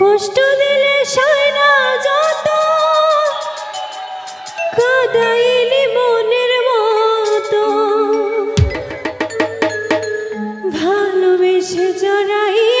কষ্ট দিলে সয় না যত। কাদাইলি মনের মতো। ভালোবেসে জড়াইয়া